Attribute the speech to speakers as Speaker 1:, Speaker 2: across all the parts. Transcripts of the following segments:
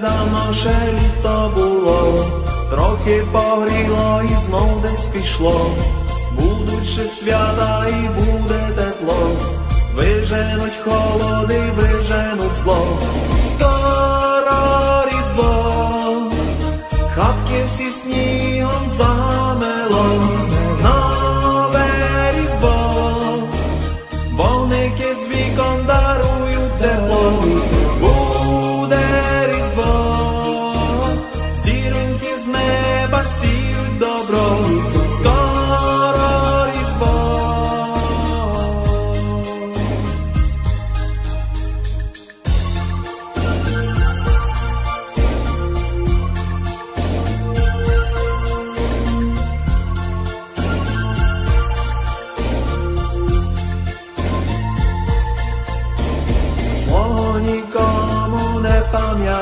Speaker 1: Недавно ще літо було, трохи погріло і знов десь пішло. Будуть ще свята і буде тепло, виженуть холоди, виженуть зло. Скоро різдво, хатки всі снігом замело,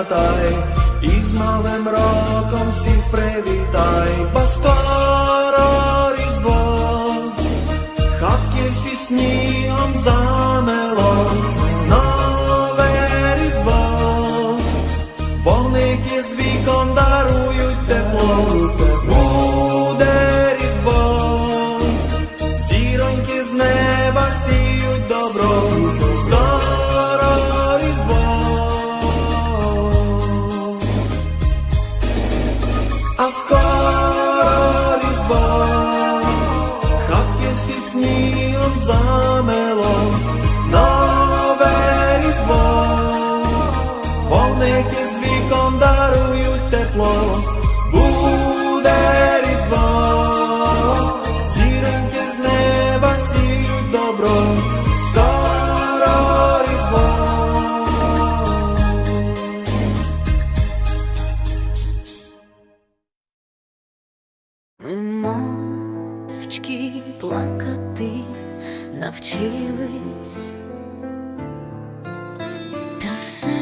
Speaker 1: пам'ятай, і з Новим роком всіх привітай, бо скоро різдво, хатки всі снігом замело, нове різдво, вогники з вікон дарують
Speaker 2: Ми мовчки плакати навчились, та все,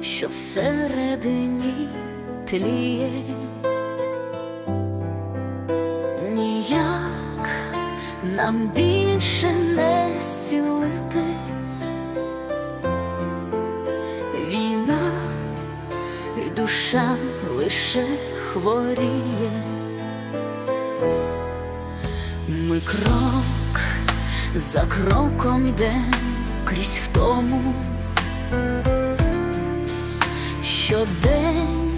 Speaker 2: що всередині тліє, ніяк нам більше не зцілитись. Війна і душа лише хворіє. Ми крок за кроком йдем крізь втому. Щодень,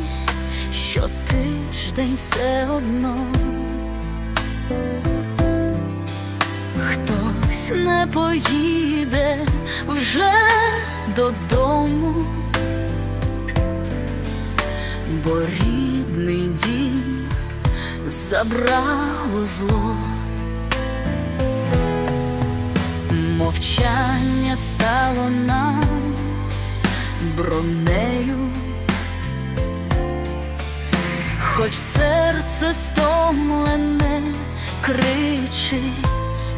Speaker 2: щотиждень все одно. Хтось не поїде вже додому бо рідний дім забрало зло. Мовчання стало нам бронею, хоч серце стомлене кричить,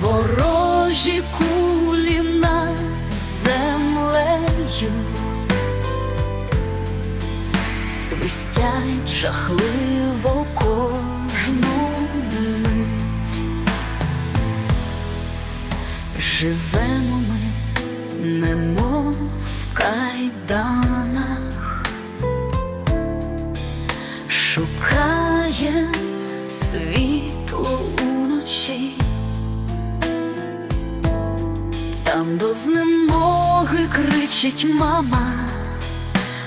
Speaker 2: ворожі кулі над землею свистять жахливо кожну Живемо ми, немов в кайданах, шукає світло уночі. Там до знемоги кричить мама,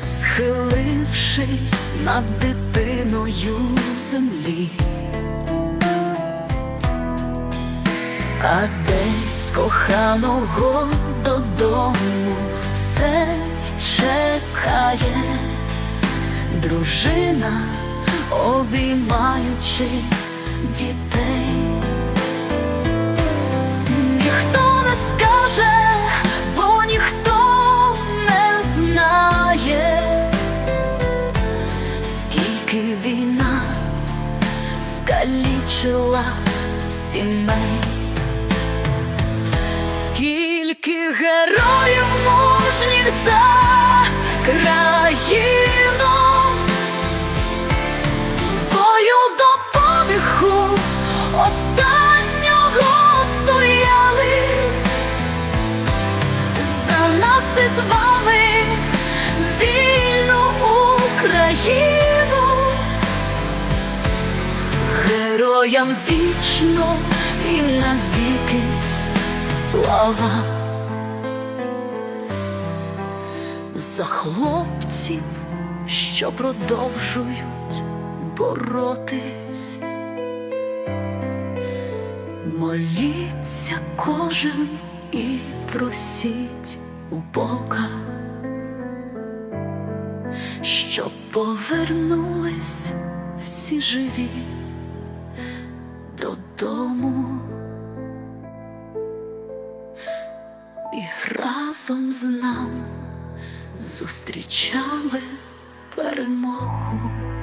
Speaker 2: схилившись над дитиною в землі. А десь коханого додому все чекає, дружина, обіймаючи дітей. Ніхто не скаже, бо ніхто не знає, скільки війна скалічила сімей, героїв мужніх за країну. Бою до подиху останнього стояли, за нас із вами вільну Україну, героям вічно і навіки слава. За хлопців, що продовжують боротись. Моліться кожен і просіть у Бога, щоб повернулись всі живі додому і разом з нами зустрічали перемогу.